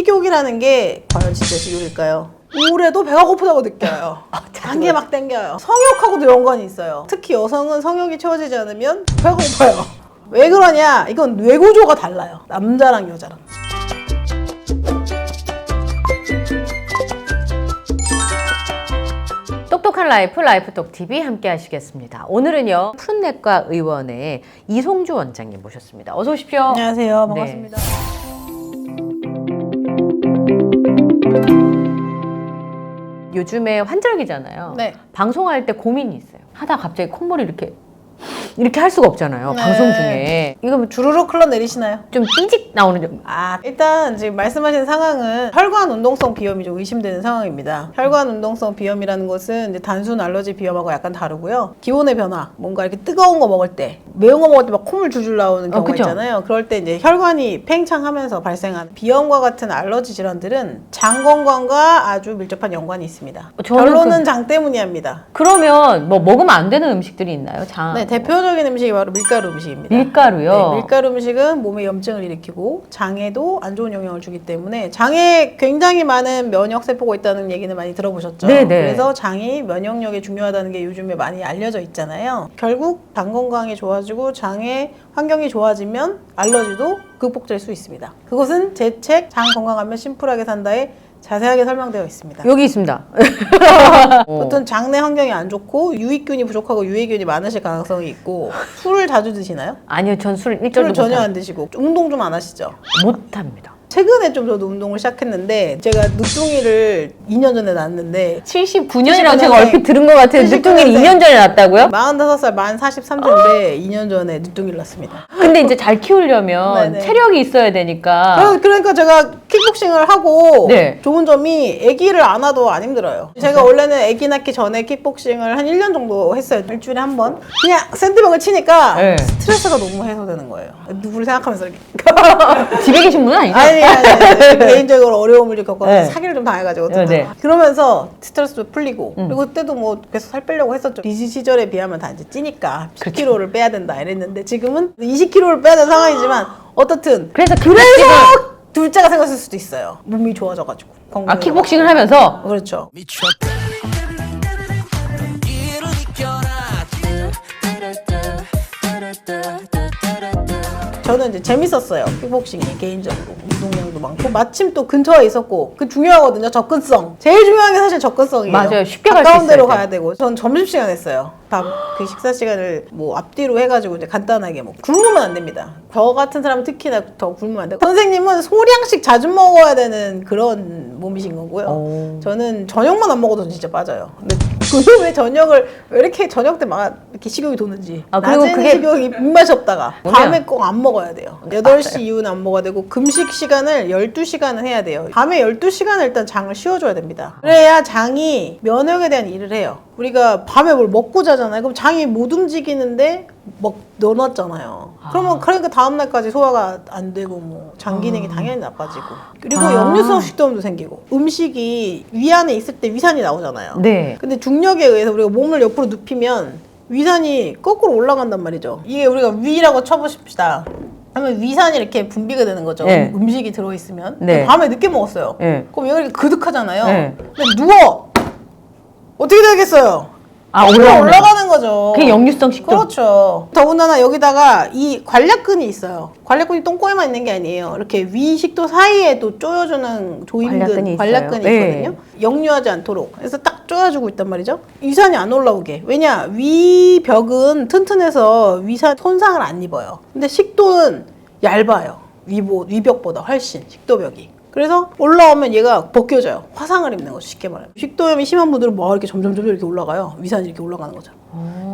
식욕이라는 게 과연 진짜 식욕일까요? 우울해도 배가 고프다고 느껴요. 단계 막 땡겨요. 성욕하고도 연관이 있어요. 특히 여성은 성욕이 채워지지 않으면 배가 고파요. 왜 그러냐? 이건 뇌 구조가 달라요. 남자랑 여자랑. 똑똑한 라이프 라이프톡 TV 함께 하시겠습니다. 오늘은요 푸른내과 의원의 이송주 원장님 모셨습니다. 어서 오십시오. 안녕하세요. 네. 반갑습니다. 요즘에 환절기잖아요. 네. 방송할 때 고민이 있어요. 하다 갑자기 콧물이 이렇게 이렇게 할 수가 없잖아요. 네. 방송 중에 이거 뭐 주르륵 흘러내리시나요? 좀 삐직 나오는 좀 아, 일단 지금 말씀하신 상황은 혈관 운동성 비염이 좀 의심되는 상황입니다. 혈관 운동성 비염이라는 것은 이제 단순 알러지 비염하고 약간 다르고요. 기온의 변화, 뭔가 이렇게 뜨거운 거 먹을 때, 매운 거 먹을 때 막 콧물 줄줄 나오는 어, 경우가 그쵸. 있잖아요. 그럴 때 이제 혈관이 팽창하면서 발생하는 비염과 같은 알러지 질환들은 장 건강과 아주 밀접한 연관이 있습니다. 저는 결론은 그- 장 때문이합니다. 그러면 뭐 먹으면 안 되는 음식들이 있나요? 장 네, 대표적인 음식이 바로 밀가루 음식입니다. 밀가루요. 네, 밀가루 음식은 몸에 염증을 일으키고 장에도 안 좋은 영향을 주기 때문에 장에 굉장히 많은 면역 세포가 있다는 얘기는 많이 들어보셨죠? 네, 네. 그래서 장이 면역력에 중요하다는 게 요즘에 많이 알려져 있잖아요. 결국 장 건강이 좋아 지고 장의 환경이 좋아지면 알러지도 극복될 수 있습니다. 그것은 제 책 장 건강하면 심플하게 산다에 자세하게 설명되어 있습니다. 여기 있습니다. 어. 보통 장내 환경이 안 좋고 유익균이 부족하고 유해균이 많으실 가능성이 있고 술을 자주 드시나요? 아니요, 전 술 일절도 전혀 못, 안 드시고 운동 좀 안 하시죠? 못 합니다. 최근에 좀 저도 운동을 시작했는데 제가 늦둥이를 2년 전에 낳았는데 79년이라고 79년생. 제가 얼핏 들은 것 같아요. 79년생. 늦둥이를 2년 전에 낳았다고요? 45살 만 43세인데 2년 전에 늦둥이를 낳습니다. 근데 이제 잘 키우려면 네네. 체력이 있어야 되니까 그러- 그러니까 제가 킥복싱을 하고 네. 좋은 점이 아기를 안 와도 안 힘들어요. 제가 원래는 아기 낳기 전에 킥복싱을 한 1년 정도 했어요. 일주일에 한 번. 그냥 샌드백을 치니까 네. 스트레스가 너무 해소되는 거예요. 누구를 생각하면서 이렇게. 집에 계신 분은 아니죠? 아니, 아니, 아니. 개인적으로 어려움을 겪어서 네. 사기를 좀 당해가지고. 네, 네. 그러면서 스트레스도 풀리고. 음. 그리고 그때도 뭐 계속 살 빼려고 했었죠. 리지 시절에 비하면 다 이제 찌니까 그렇죠. 10kg를 빼야 된다 이랬는데 지금은 20kg를 빼야 되는 상황이지만 어떻든. 그래서 그래서 킥복싱을 둘째가 생겼을 수도 있어요. 몸이 좋아져가지고. 아 건강해져가지고. 킥복싱을 하면서 그렇죠. 미쳤다 저는 이제 재밌었어요. 킥복싱이 개인적으로 운동량도 많고 마침 또 근처에 있었고 그 중요하거든요. 접근성. 제일 중요한 게 사실 접근성이에요. 맞아요. 쉽게 갈수 가까운 데로 있어야 가야 되고. 전 점심 시간 했어요. 밥 그 식사 시간을 뭐 앞뒤로 해가지고 이제 간단하게 뭐 굶으면 안 됩니다. 저 같은 사람 은 특히나 더 굶으면 안 되고 선생님은 소량씩 자주 먹어야 되는 그런 몸이신 거고요. 오. 저는 저녁만 안 먹어도 진짜 빠져요. 근데 그왜 왜 저녁을 왜 이렇게 저녁 때 막 이렇게 식욕이 도는지. 아, 그리고 낮에는 그게- 식욕이 입맛이 없다가? 밤에 꼭 안 먹어야 돼요. 8시 이후는 안 먹어야 되고 금식 시간을 12시간은 해야 돼요. 밤에 12시간을 일단 장을 쉬어줘야 됩니다. 그래야 장이 면역에 대한 일을 해요. 우리가 밤에 뭘 먹고 자잖아요. 그럼 장이 못 움직이는데 먹 넣어놨잖아요. 그러면 그러니까 다음 날까지 소화가 안 되고 뭐 장 기능이 당연히 나빠지고 그리고 아. 역류성 식도염도 생기고 음식이 위 안에 있을 때 위산이 나오잖아요. 네. 근데 중력에 의해서 우리가 몸을 옆으로 눕히면 위산이 거꾸로 올라간단 말이죠. 이게 우리가 위라고 쳐보십시다. 하면 위산이 이렇게 분비가 되는 거죠. 네. 음- 음식이 들어있으면. 네. 밤에 늦게 먹었어요. 네. 그럼 얘가 이렇게 그득하잖아요. 네. 근데 누워! 어떻게 되겠어요? 아 올라오는 올라가는 거죠. 그게 역류성 식도. 그렇죠. 더군다나 여기다가 이 관략근이 있어요. 관략근이 똥꼬에만 있는 게 아니에요. 이렇게 위 식도 사이에도 조여주는 조임근, 관략근이 관략근이. 네. 있거든요. 역류하지 않도록. 그래서 딱 조여주고 있단 말이죠. 위산이 안 올라오게. 왜냐? 위벽은 튼튼해서 위산 손상을 안 입어요. 근데 식도는 얇아요. 위보, 위벽보다 훨씬 식도벽이. 그래서 올라오면 얘가 벗겨져요. 화상을 입는 거죠. 쉽게 말하면. 식도염이 심한 분들은 뭐 이렇게 점점 점점 이렇게 올라가요. 위산이 이렇게 올라가는 거죠.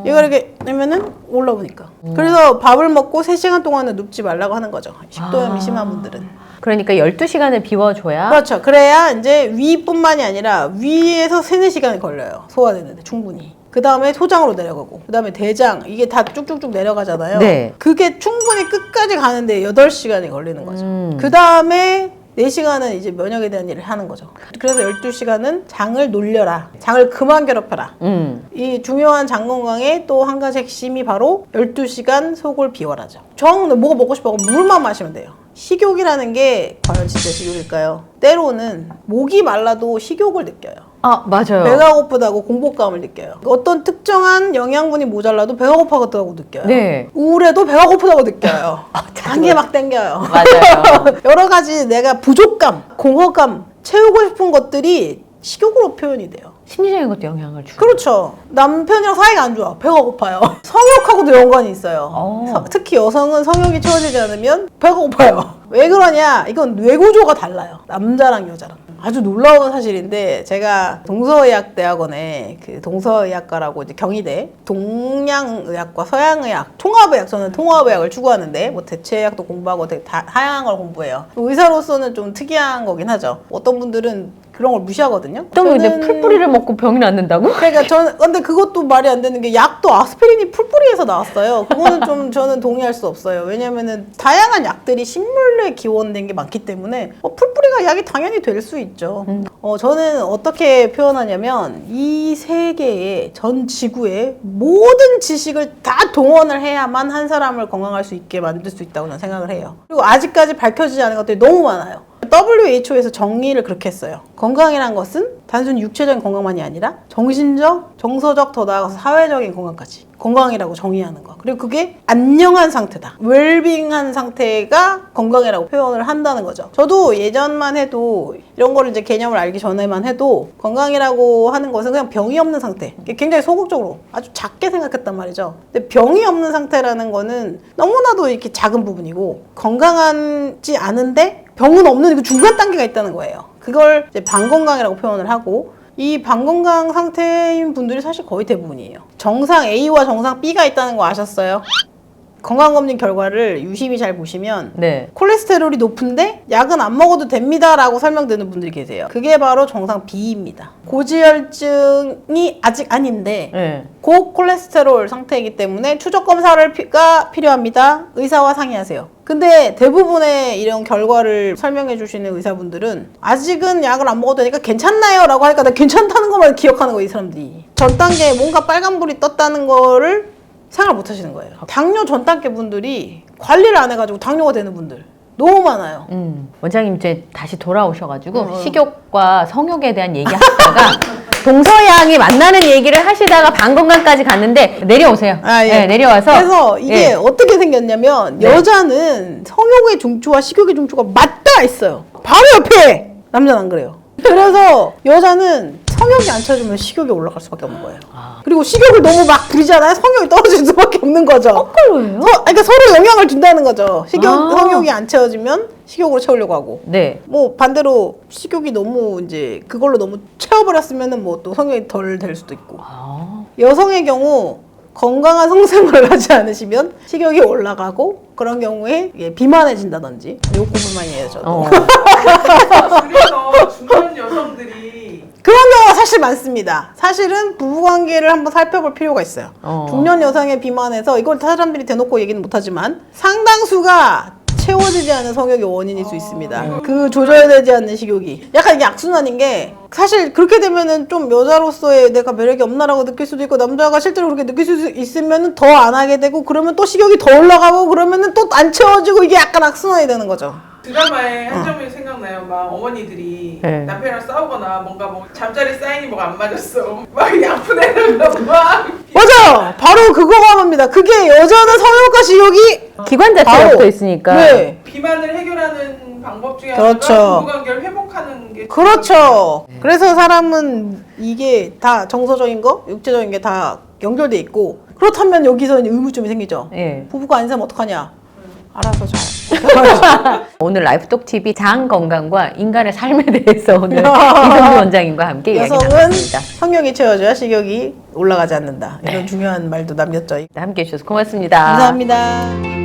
얘가 이렇게 되면은 올라오니까. 그래서 밥을 먹고 3시간 동안은 눕지 말라고 하는 거죠. 식도염이 아. 심한 분들은. 그러니까 12시간을 비워줘야 그렇죠. 그래야 이제 위뿐만이 아니라 위에서 3, 4시간이 걸려요. 소화되는데 충분히. 그 다음에 소장으로 내려가고, 그 다음에 대장, 이게 다 쭉쭉쭉 내려가잖아요. 네. 그게 충분히 끝까지 가는데 8시간이 걸리는 거죠. 음. 그 다음에 4시간은 이제 면역에 대한 일을 하는 거죠. 그래서 12시간은 장을 놀려라. 장을 그만 괴롭혀라. 음. 이 중요한 장 건강의 또 한 가지 핵심이 바로 12시간 속을 비워라죠. 정 뭐가 먹고 싶어 물만 마시면 돼요. 식욕이라는 게 과연 진짜 식욕일까요? 때로는 목이 말라도 식욕을 느껴요. 아 맞아요. 배가 고프다고 공복감을 느껴요. 어떤 특정한 영양분이 모자라도 배가 고파다고 느껴요. 네. 우울해도 배가 고프다고 느껴요. 단계 막 땡겨요. 맞아요. 여러 가지 내가 부족감, 공허감, 채우고 싶은 것들이 식욕으로 표현이 돼요. 심리적인 것도 영향을 주고. 그렇죠. 남편이랑 사이가 안 좋아. 배가 고파요. 성욕하고도 연관이 있어요. 어. 서- 특히 여성은 성욕이 채워지지 않으면 배가 고파요. 왜 그러냐? 이건 뇌구조가 달라요. 남자랑 여자랑. 아주 놀라운 사실인데 제가 동서의학대학원에 그 동서의학과라고 이제 경희대 동양의학과 서양의학 통합의학 저는 통합의학을 추구하는데 뭐 대체의학도 공부하고 되게 다, 다양한 걸 공부해요. 의사로서는 좀 특이한 거긴 하죠. 어떤 분들은 그런 걸 무시하거든요. 또 근데 풀뿌리를 먹고 병이 낫는다고? 그러니까 저는 근데 그것도 말이 안 되는 게 약도 아스피린이 풀뿌리에서 나왔어요. 그거는 좀 저는 동의할 수 없어요. 왜냐면은 다양한 약들이 식물에 기원된 게 많기 때문에 어, 풀뿌리가 약이 당연히 될 수 있죠. 어, 저는 어떻게 표현하냐면 이 세계의 전 지구의 모든 지식을 다 동원을 해야만 한 사람을 건강할 수 있게 만들 수 있다고 저는 생각을 해요. 그리고 아직까지 밝혀지지 않은 것들이 너무 많아요. WHO에서 정의를 그렇게 했어요. 건강이란 것은 단순히 육체적인 건강만이 아니라 정신적, 정서적, 더 나아가서 사회적인 건강까지 건강이라고 정의하는 거. 그리고 그게 안녕한 상태다. 웰빙한 상태가 건강이라고 표현을 한다는 거죠. 저도 예전만 해도 이런 거를 이제 개념을 알기 전에만 해도 건강이라고 하는 것은 그냥 병이 없는 상태. 굉장히 소극적으로 아주 작게 생각했단 말이죠. 근데 병이 없는 상태라는 거는 너무나도 이렇게 작은 부분이고 건강하지 않은데 병은 없는 그 중간 단계가 있다는 거예요. 그걸 이제 반건강이라고 표현을 하고 이 반건강 상태인 분들이 사실 거의 대부분이에요. 정상 A와 정상 B가 있다는 거 아셨어요? 건강검진 결과를 유심히 잘 보시면 네. 콜레스테롤이 높은데 약은 안 먹어도 됩니다라고 설명되는 분들이 계세요. 그게 바로 정상 B입니다. 고지혈증이 아직 아닌데 네. 고콜레스테롤 상태이기 때문에 추적 검사를 가 필요합니다. 의사와 상의하세요. 근데 대부분의 이런 결과를 설명해 주시는 의사분들은 아직은 약을 안 먹어도 되니까 괜찮나요? 라고 하니까 나 괜찮다는 것만 기억하는 거예요, 이 사람들이. 전 단계에 뭔가 빨간불이 떴다는 거를 생각을 못 하시는 거예요. 당뇨 전 단계 분들이 관리를 안 해가지고 당뇨가 되는 분들 너무 많아요. 음, 원장님 이제 다시 돌아오셔가지고 어. 식욕과 성욕에 대한 얘기 하시다가 동서양이 만나는 얘기를 하시다가 방건강까지 갔는데 내려오세요. 아, 예. 네, 내려와서 그래서 이게 예. 어떻게 생겼냐면 네. 여자는 성욕의 중추와 식욕의 중추가 맞닿아 있어요. 바로 옆에 남자는 안 그래요. 그래서 여자는 성욕이 안 차주면 식욕이 올라갈 수밖에 없는 거예요. 아. 그리고 식욕을 너무 막 부리잖아요. 성욕이 떨어질 수밖에 없는 거죠. 거꾸로예요? 서, 그러니까 서로 영향을 준다는 거죠. 식욕, 아. 성욕이 안 채워지면 식욕으로 채우려고 하고. 네. 뭐 반대로 식욕이 너무 이제 그걸로 너무 채워버렸으면은 뭐 또 성욕이 덜 될 수도 있고. 아, 여성의 경우 건강한 성생활을 하지 않으시면 식욕이 올라가고 그런 경우에 이게 비만해진다든지 요거 불만이에요 저도 어. 그래서 중년 여성들이 그런 경우가 사실 많습니다 사실은 부부관계를 한번 살펴볼 필요가 있어요 어. 중년 여성의 비만에서 이걸 사람들이 대놓고 얘기는 못하지만 상당수가 채워지지 않은 성욕의 원인일 수 있습니다. 그 조절되지 않는 식욕이. 약간 이게 악순환인 게 사실 그렇게 되면은 좀 여자로서의 내가 매력이 없나라고 느낄 수도 있고 남자가 실제로 그렇게 느낄 수 있으면은 더 안 하게 되고 그러면 또 식욕이 더 올라가고 그러면은 또 안 채워지고 이게 약간 악순환이 되는 거죠. 드라마에 한 장면이 생각나요. 막 어머니들이 네. 남편이랑 싸우거나 뭔가 뭐 잠자리 사인이 뭐가 안 맞았어. 막 양푼 애들가 막 맞아요. 바로 그거가 합니다. 그게 여자는 성욕과 식욕이 기관 자체가 바로. 붙어 있으니까. 네. 비만을 해결하는 방법 중에 하나가 그렇죠. 부부관계를 회복하는 게 그렇죠. 그래서 사람은 이게 다 정서적인 거, 육체적인 게 다 연결돼 있고 그렇다면 여기서 이제 의무점이 생기죠. 예. 부부가 안 살면 어떡하냐? 알아서 잘. 오늘 라이프톡 TV 장 건강과 인간의 삶에 대해서 오늘 이성주 원장님과 함께 이야기 여성은 나눴습니다. 성욕이 채워져야 식욕이 올라가지 않는다. 이런 중요한 말도 남겼죠. 함께 해주셔서 고맙습니다. 감사합니다.